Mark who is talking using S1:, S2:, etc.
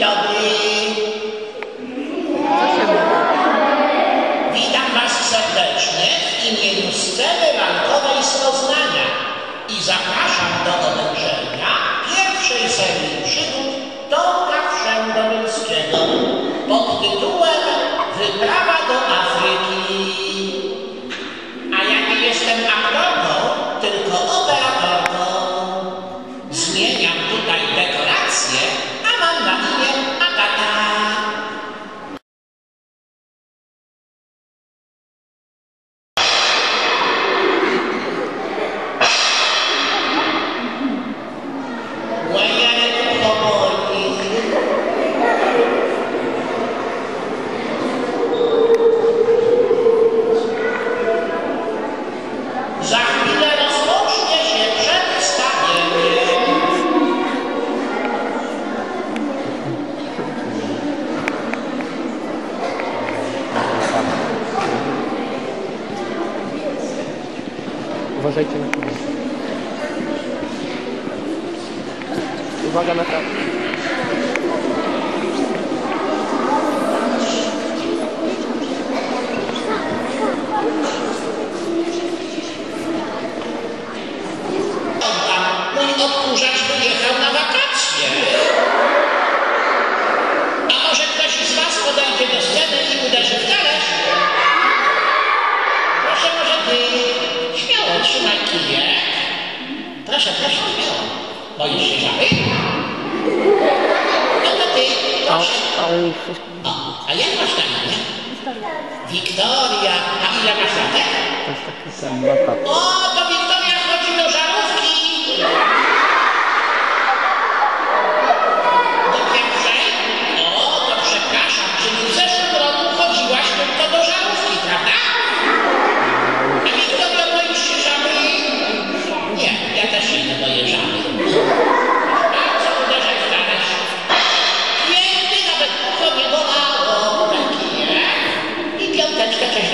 S1: dobry. Witam Was serdecznie w imieniu sceny bankowej z Poznania i zapraszam do obejrzenia pierwszej serii przygód Tomka Wszędowickiego pod tytułem Wyprawa do Afryki. A ja nie jestem Afryka.
S2: Uważajcie na kobiety. Uwaga na
S1: kawę. Nie. Proszę, proszę, śmiało. Boisz się żaby? No to ty, proszę. O, a jak masz tam, nie? Wiktoria. A ile masz lat?
S2: To jest taki sam
S1: O, to prática que a